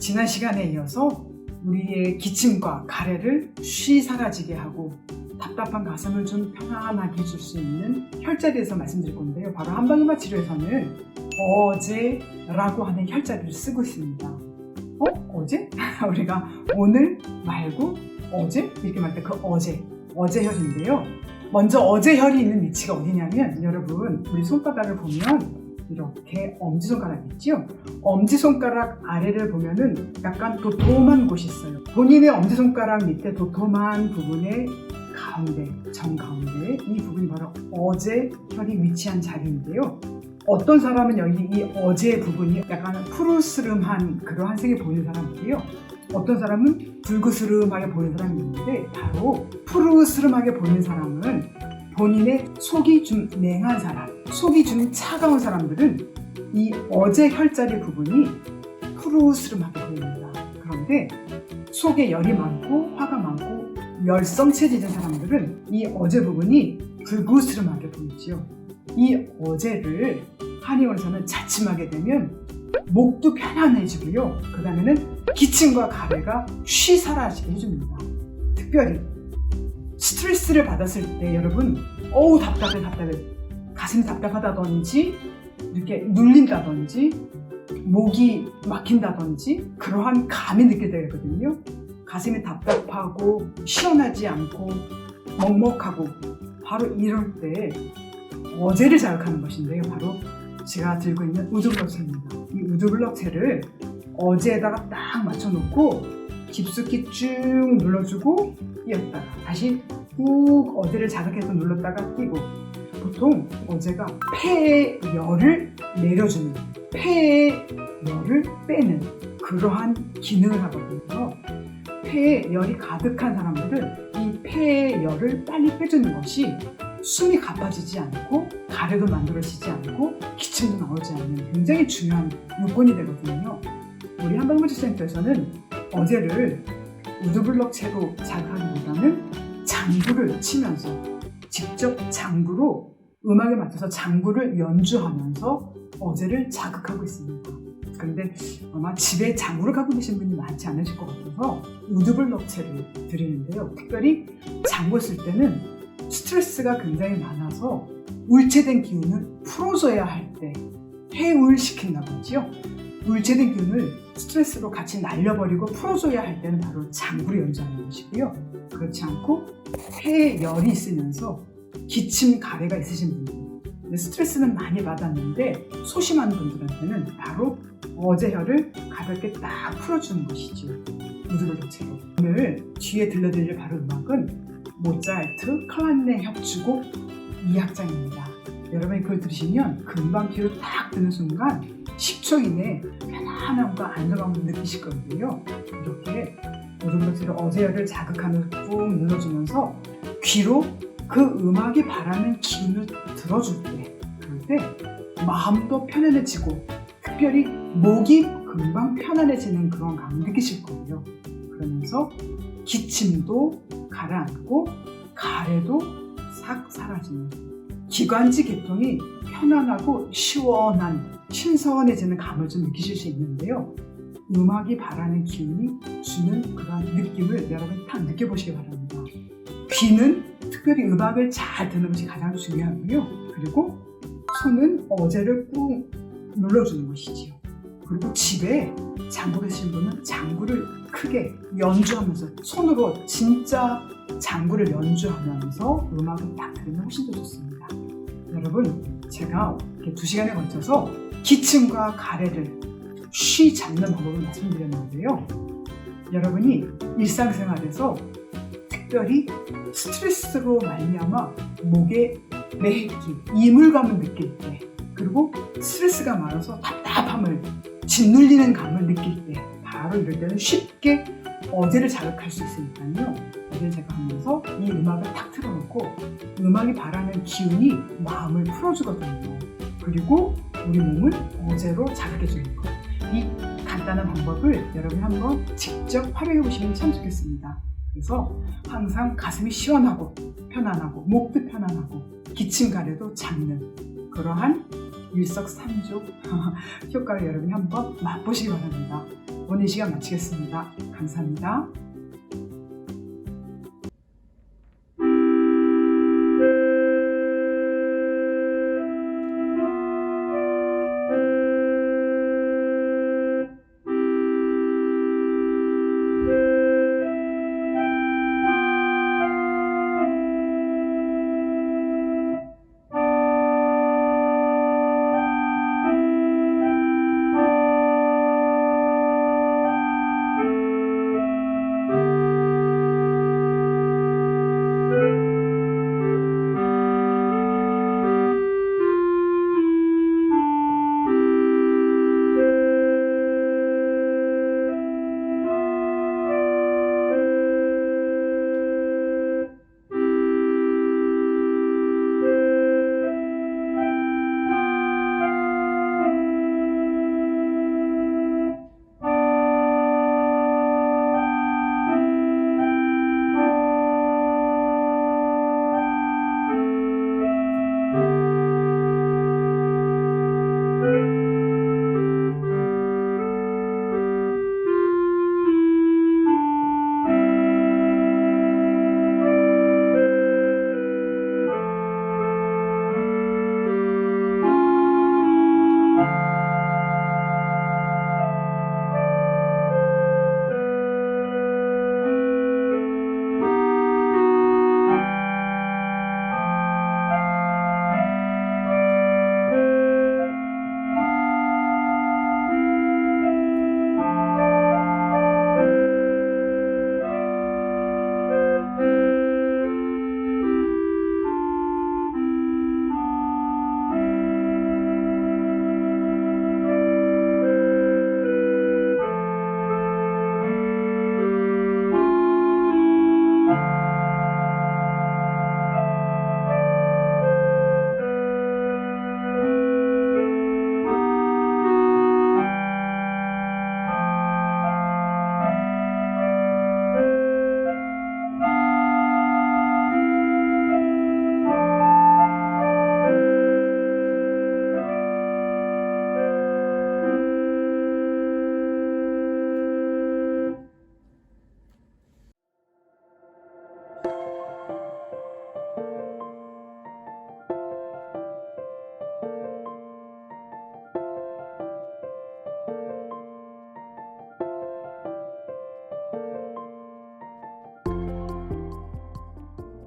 지난 시간에 이어서 우리의 기침과 가래를 쉬 사라지게 하고 답답한 가슴을 좀 편안하게 해줄 수 있는 혈자에 대해서 말씀드릴 건데요. 바로 한방음악 치료에서는 어제라고 하는 혈자를 쓰고 있습니다. 어? 어제? 우리가 오늘 말고 어제? 이렇게 말때그 어제, 어제 혈인데요. 먼저 어제 혈이 있는 위치가 어디냐면 여러분 우리 손바닥을 보면 이렇게 엄지손가락 있죠? 엄지손가락 아래를 보면은 약간 도톰한 곳이 있어요. 본인의 엄지손가락 밑에 도톰한 부분의 가운데, 정가운데 이 부분이 바로 어제 혈이 위치한 자리인데요. 어떤 사람은 여기 이 어제 부분이 약간 푸르스름한 그러한 색이 보이는 사람이고요. 어떤 사람은 붉으스름하게 보이는 사람이 있는데 바로 푸르스름하게 보이는 사람은 본인의 속이 좀 냉한 사람, 속이 좀 차가운 사람들은 이 어제 혈자리 부분이 푸르스름하게 보입니다. 그런데 속에 열이 많고 화가 많고 열성 체질인 사람들은 이 어제 부분이 불구스름하게 보이지요. 이 어제를 한의원에서는 자침하게 되면 목도 편안해지고요. 그 다음에는 기침과 가래가 쉬 사라지게 해줍니다. 특별히 스트레스를 받았을 때 여러분 어우 답답해 답답해 가슴이 답답하다든지 이렇게 눌린다든지 목이 막힌다든지 그러한 감이 느껴지거든요. 가슴이 답답하고 시원하지 않고 먹먹하고 바로 이럴 때 어제를 자극하는 것인데요. 바로 제가 들고 있는 우드블럭체입니다. 이 우드블럭체를 어제에다가 딱 맞춰놓고 깊숙이 쭉 눌러주고 끼었다가 다시 꾹 어제를 자극해서 눌렀다가 끼고 보통 어제가 폐의 열을 내려주는 폐의 열을 빼는 그러한 기능을 하거든요. 폐에 열이 가득한 사람들은 이 폐의 열을 빨리 빼주는 것이 숨이 가빠지지 않고 가래도 만들어지지 않고 기침도 나오지 않는 굉장히 중요한 요건이 되거든요. 우리 한방문치센터에서는 어제를 우드블럭체로 자극하기보다는 장구를 치면서 직접 장구로 음악에 맞춰서 장구를 연주하면서 어제를 자극하고 있습니다. 그런데 아마 집에 장구를 갖고 계신 분이 많지 않으실 것 같아서 우드블 럭체를 드리는데요. 특별히 장구 쓸 때는 스트레스가 굉장히 많아서 울체된 기운을 풀어줘야 할 때 해울시킨다든지요. 기운을 스트레스로 같이 날려버리고 풀어줘야 할 때는 바로 장구를 연주하는 것이고요. 그렇지 않고 폐에 열이 있으면서 기침 가래가 있으신 분들 스트레스는 많이 받았는데 소심한 분들한테는 바로 어제혈을 가볍게 딱 풀어주는 것이죠. 우드블럭체로 오늘 뒤에 들려드릴 바로 음악은 모차르트 클란네 협주곡 2악장입니다. 여러분이 그걸 들으시면 금방 귀로 딱 드는 순간 10초 이내에 편안함과 안정감을 느끼실 거고요. 이렇게 우드블럭체로 어제혈을 자극하면서 꾹 눌러주면서 귀로 그 음악이 바라는 기운을 들어줄 때 그럴 때 마음도 편안해지고 특별히 목이 금방 편안해지는 그런 감을 느끼실 거예요. 그러면서 기침도 가라앉고 가래도 싹 사라지는 기관지 계통이 편안하고 시원한 신선해지는 감을 좀 느끼실 수 있는데요. 음악이 바라는 기운이 주는 그런 느낌을 여러분 딱 느껴보시기 바랍니다. 귀는 특별히 음악을 잘 듣는 것이 가장 중요하고요. 그리고 손은 어제를 꾹 눌러주는 것이지요. 그리고 집에 장구 계신 분은 장구를 크게 연주하면서 손으로 진짜 장구를 연주하면서 음악을 딱 들으면 훨씬 더 좋습니다. 여러분, 제가 두 시간에 걸쳐서 기침과 가래를 쉬 잡는 방법을 말씀드렸는데요. 여러분이 일상생활에서 특별히 스트레스로 말미암아 목에 매기, 이물감을 느낄 때, 그리고 스트레스가 많아서 답답함을 짓눌리는 감을 느낄 때, 바로 이럴 때는 쉽게 어제를 자극할 수 있으니까요. 어제 제가 하면서 이 음악을 탁 틀어놓고 음악이 바라는 기운이 마음을 풀어주거든요. 그리고 우리 몸을 어제로 자극해주는 것. 이 간단한 방법을 여러분이 한번 직접 활용해 보시면 참 좋겠습니다. 그래서 항상 가슴이 시원하고 편안하고 목도 편안하고 기침 가래도 잡는 그러한 일석삼조 효과를 여러분이 한번 맛보시기 바랍니다. 오늘 시간 마치겠습니다. 감사합니다.